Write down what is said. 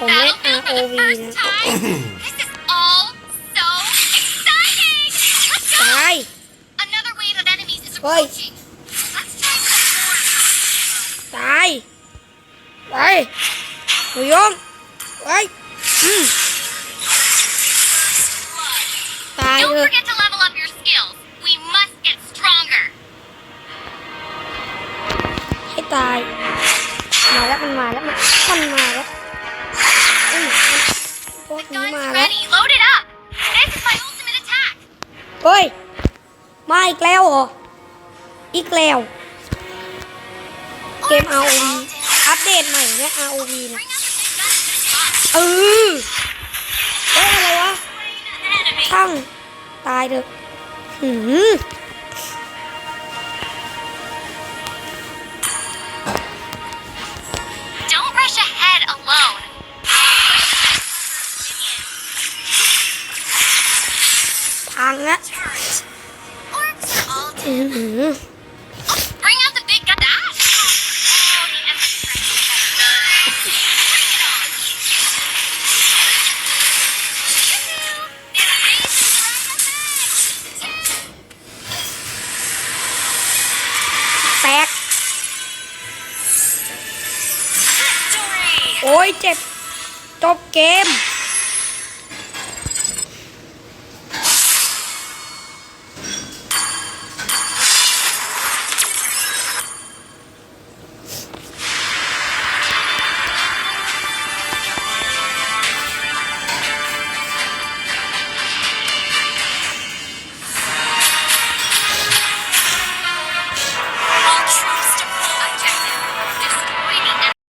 ผมเล่น ROV นะตายเฮ้ยตายไปหุยมไปตายเถอะให้ตายมาแล้วมันมาแล้วมันมาแล้ววกนี้มาแล้วเฮ้ย มาอีกแล้วเหรอ อีกแล้ว เกม ROV อัปเดตใหม่เนี่ย ROV นะเออเฮ้ยอะไรวะช่าง ตายเถอะหืมังอะแตกโอ้ยเจ็บ จบเกม